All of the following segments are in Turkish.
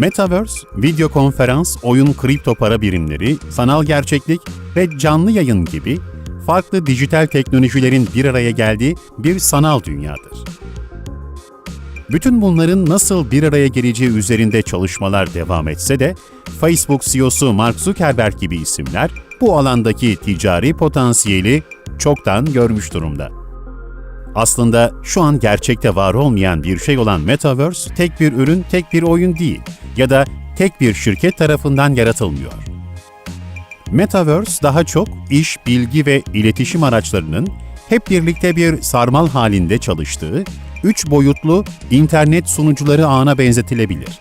Metaverse, video konferans, oyun kripto para birimleri, sanal gerçeklik ve canlı yayın gibi farklı dijital teknolojilerin bir araya geldiği bir sanal dünyadır. Bütün bunların nasıl bir araya geleceği üzerinde çalışmalar devam etse de, Facebook CEO'su Mark Zuckerberg gibi isimler bu alandaki ticari potansiyeli çoktan görmüş durumda. Aslında şu an gerçekte var olmayan bir şey olan Metaverse tek bir ürün, tek bir oyun değil ya da tek bir şirket tarafından yaratılmıyor. Metaverse daha çok iş, bilgi ve iletişim araçlarının hep birlikte bir sarmal halinde çalıştığı, üç boyutlu internet sunucuları ağına benzetilebilir.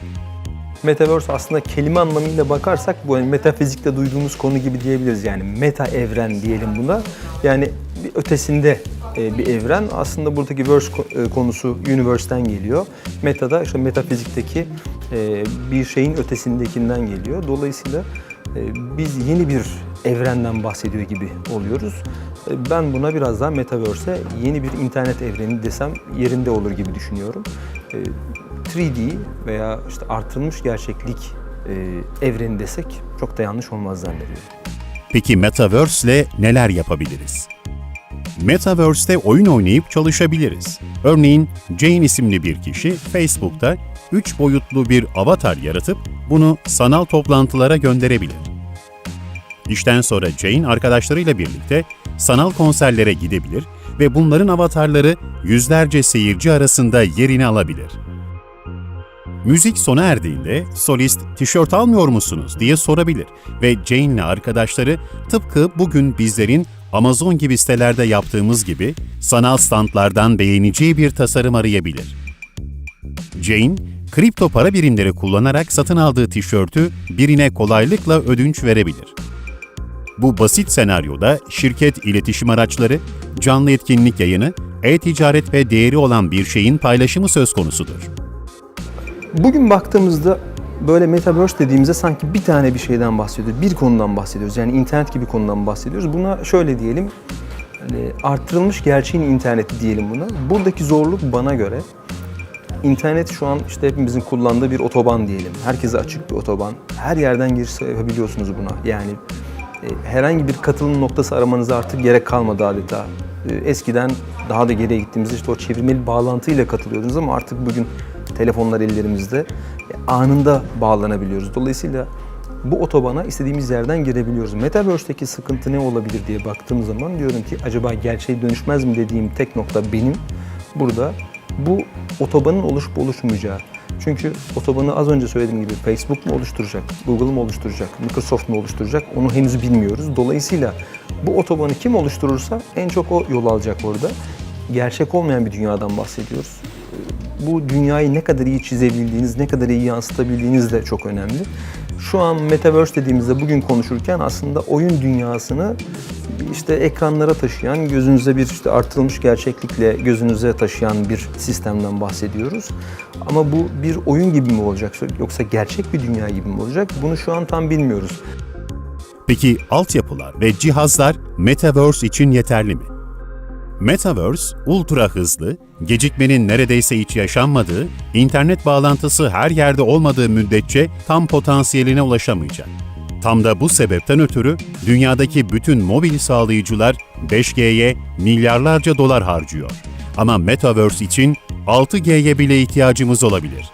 Metaverse aslında kelime anlamıyla bakarsak bu yani metafizikte duyduğumuz konu gibi diyebiliriz. Yani meta evren diyelim buna. Yani ötesinde bir evren. Aslında buradaki verse e, konusu universe'ten geliyor. Meta da işte metafizikteki e, bir şeyin ötesindekinden geliyor. Dolayısıyla e, biz yeni bir evrenden bahsediyor gibi oluyoruz. E, Ben buna biraz daha metaverse'e yeni bir internet evreni desem yerinde olur gibi düşünüyorum. E, 3D veya işte artırılmış gerçeklik e, evreni desek çok da yanlış olmaz zannediyorum. Peki Metaverse ile neler yapabiliriz? Metaverse'te oyun oynayıp çalışabiliriz. Örneğin Jane isimli bir kişi Facebook'ta 3 boyutlu bir avatar yaratıp bunu sanal toplantılara gönderebilir. İşten sonra Jane arkadaşlarıyla birlikte sanal konserlere gidebilir ve bunların avatarları yüzlerce seyirci arasında yerini alabilir. Müzik sona erdiğinde solist tişört almıyor musunuz diye sorabilir ve Jane ile arkadaşları tıpkı bugün bizlerin Amazon gibi sitelerde yaptığımız gibi sanal standlardan beğeneceği bir tasarım arayabilir. Jane, kripto para birimleri kullanarak satın aldığı tişörtü birine kolaylıkla ödünç verebilir. Bu basit senaryoda şirket iletişim araçları, canlı etkinlik yayını, e-ticaret ve değeri olan bir şeyin paylaşımı söz konusudur. Bugün baktığımızda böyle metaverse dediğimizde sanki bir tane bir şeyden bahsediyoruz. Bir konudan bahsediyoruz. Yani internet gibi konudan bahsediyoruz. Buna şöyle diyelim. Hani artırılmış gerçeğin interneti diyelim buna. Buradaki zorluk bana göre internet şu an işte hepimizin kullandığı bir otoban diyelim. Herkese açık bir otoban. Her yerden giriş yapabiliyorsunuz buna. Yani e, herhangi bir katılım noktası aramanıza artık gerek kalmadı adeta. E, Eskiden daha da geriye gittiğimizde işte o çevirmeli bağlantıyla katılıyordunuz ama artık bugün telefonlar ellerimizde e, anında bağlanabiliyoruz. Dolayısıyla bu otobana istediğimiz yerden girebiliyoruz. Metaverse'deki sıkıntı ne olabilir diye baktığım zaman diyorum ki acaba gerçeğe dönüşmez mi dediğim tek nokta benim burada bu otobanın oluşup oluşmayacağı. Çünkü otobanı az önce söylediğim gibi Facebook mu oluşturacak, Google mu oluşturacak, Microsoft mu oluşturacak onu henüz bilmiyoruz. Dolayısıyla bu otobanı kim oluşturursa en çok o yol alacak orada. Gerçek olmayan bir dünyadan bahsediyoruz. Bu dünyayı ne kadar iyi çizebildiğiniz, ne kadar iyi yansıtabildiğiniz de çok önemli. Şu an Metaverse dediğimizde bugün konuşurken aslında oyun dünyasını işte ekranlara taşıyan, gözünüze bir işte artırılmış gerçeklikle gözünüze taşıyan bir sistemden bahsediyoruz. Ama bu bir oyun gibi mi olacak yoksa gerçek bir dünya gibi mi olacak? Bunu şu an tam bilmiyoruz. Peki altyapılar ve cihazlar Metaverse için yeterli mi? Metaverse, ultra hızlı, gecikmenin neredeyse hiç yaşanmadığı, internet bağlantısı her yerde olmadığı müddetçe tam potansiyeline ulaşamayacak. Tam da bu sebepten ötürü dünyadaki bütün mobil sağlayıcılar 5G'ye milyarlarca dolar harcıyor. Ama Metaverse için 6G'ye bile ihtiyacımız olabilir.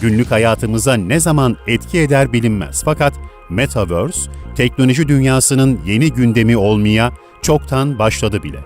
Günlük hayatımıza ne zaman etki eder bilinmez fakat Metaverse, teknoloji dünyasının yeni gündemi olmaya çoktan başladı bile.